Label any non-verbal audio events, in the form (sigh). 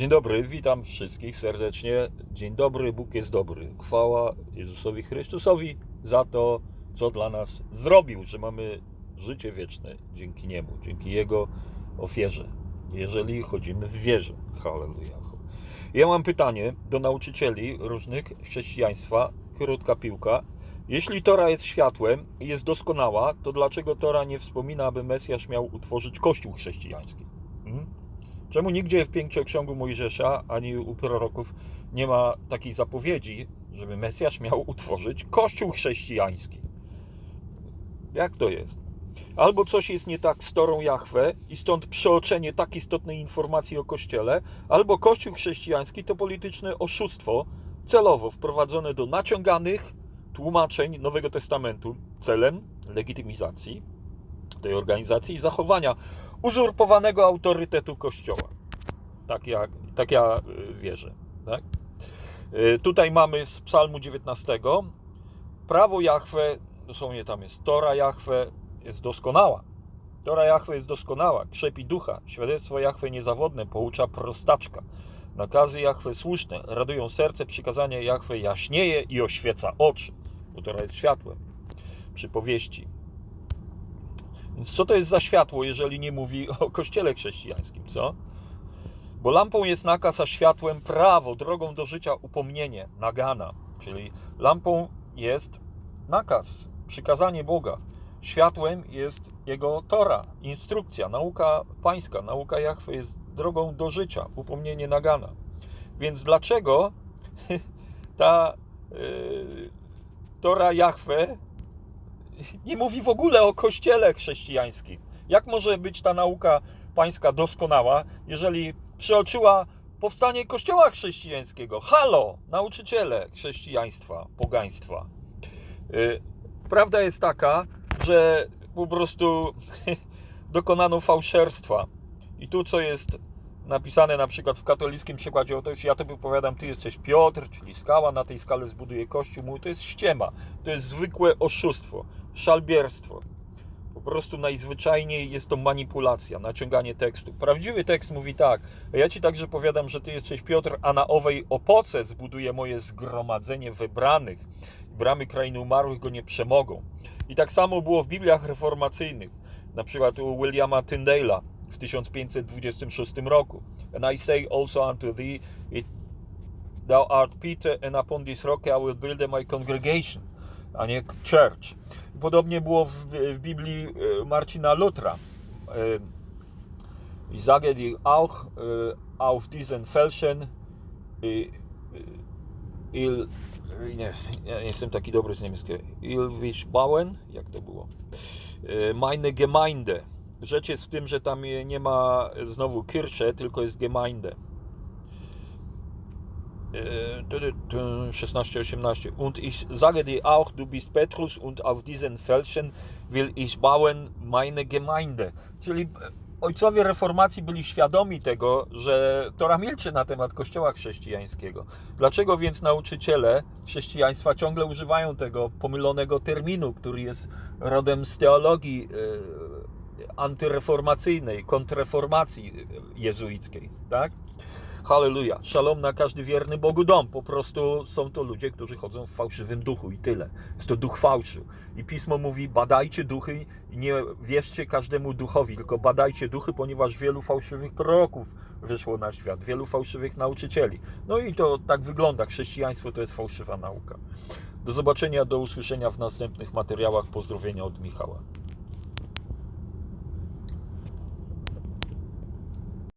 Dzień dobry, witam wszystkich serdecznie. Dzień dobry, Bóg jest dobry. Chwała Jezusowi Chrystusowi za to, co dla nas zrobił, że mamy życie wieczne dzięki Niemu, dzięki Jego ofierze, jeżeli chodzimy w wierze. Halleluja. Ja mam pytanie do nauczycieli różnych chrześcijaństwa, krótka piłka. Jeśli Tora jest światłem i jest doskonała, to dlaczego Tora nie wspomina, aby Mesjasz miał utworzyć Kościół chrześcijański? Hmm? Czemu nigdzie w pięcioksiągu Mojżesza ani u proroków nie ma takiej zapowiedzi, żeby Mesjasz miał utworzyć Kościół chrześcijański? Jak to jest? Albo coś jest nie tak z Torą Jahwe i stąd przeoczenie tak istotnej informacji o Kościele, albo Kościół chrześcijański to polityczne oszustwo celowo wprowadzone do naciąganych tłumaczeń Nowego Testamentu celem legitymizacji tej organizacji i zachowania uzurpowanego autorytetu Kościoła. Tak, jak, tak ja y, wierzę. Tak? Y, Tutaj mamy z Psalmu 19. Prawo Jahwe, dosłownie tam jest Tora Jahwe, jest doskonała. Tora Jahwe jest doskonała, krzepi ducha. Świadectwo Jahwe niezawodne, poucza prostaczka. Nakazy Jahwe słuszne, radują serce, przykazanie Jahwe jaśnieje i oświeca oczy, bo Tora jest światłem. Przypowieści. Więc co to jest za światło, jeżeli nie mówi (laughs) o kościele chrześcijańskim, co? Bo lampą jest nakaz, a światłem prawo, drogą do życia upomnienie, nagana. Czyli lampą jest nakaz, przykazanie Boga. Światłem jest Jego Tora, instrukcja, nauka pańska, nauka Jahwe jest drogą do życia, upomnienie nagana. Więc dlaczego (laughs) ta yy, Tora Jahwe nie mówi w ogóle o kościele chrześcijańskim. Jak może być ta nauka pańska doskonała, jeżeli przeoczyła powstanie kościoła chrześcijańskiego? Halo, nauczyciele chrześcijaństwa, pogaństwa. Yy, Prawda jest taka, że po prostu (laughs) dokonano fałszerstwa. I tu, co jest napisane na przykład w katolickim przykładzie, oto ja tobie powiadam, ty jesteś Piotr, czyli skała, na tej skale zbuduje kościół, mój, to jest ściema, to jest zwykłe oszustwo, szalbierstwo. Po prostu najzwyczajniej jest to manipulacja, naciąganie tekstu. Prawdziwy tekst mówi tak, ja ci także powiadam, że ty jesteś Piotr, a na owej opoce zbuduję moje zgromadzenie wybranych. Bramy krainy umarłych go nie przemogą. I tak samo było w Bibliach reformacyjnych, na przykład u Williama Tyndale'a w 1526 roku. And I say also unto thee, it, thou art Peter, and upon this rock I will build my congregation, a nie church. Podobnie było w, w Biblii e, Marcina Lutra. E, Ich sage dir auch e, auf diesen Felsen, il, nie, nie jestem taki dobry z niemieckiego, il will bauen, jak to było, meine Gemeinde. Rzecz jest w tym, że tam nie ma znowu Kirche, tylko jest Gemeinde. 16-18 Und ich sage dir auch, du bist Petrus und auf diesen Felsen will ich bauen meine Gemeinde. Czyli ojcowie reformacji byli świadomi tego, że Tora milczy na temat kościoła chrześcijańskiego. Dlaczego więc nauczyciele chrześcijaństwa ciągle używają tego pomylonego terminu, który jest rodem z teologii e, antyreformacyjnej, kontrreformacji jezuickiej, tak? Halleluja. Szalom na każdy wierny Bogu dom. Po prostu są to ludzie, którzy chodzą w fałszywym duchu i tyle. Jest to duch fałszu. I pismo mówi: badajcie duchy nie wierzcie każdemu duchowi, tylko badajcie duchy, ponieważ wielu fałszywych proroków wyszło na świat, wielu fałszywych nauczycieli. No i to tak wygląda. Chrześcijaństwo to jest fałszywa nauka. Do zobaczenia, do usłyszenia w następnych materiałach. Pozdrowienia od Michała.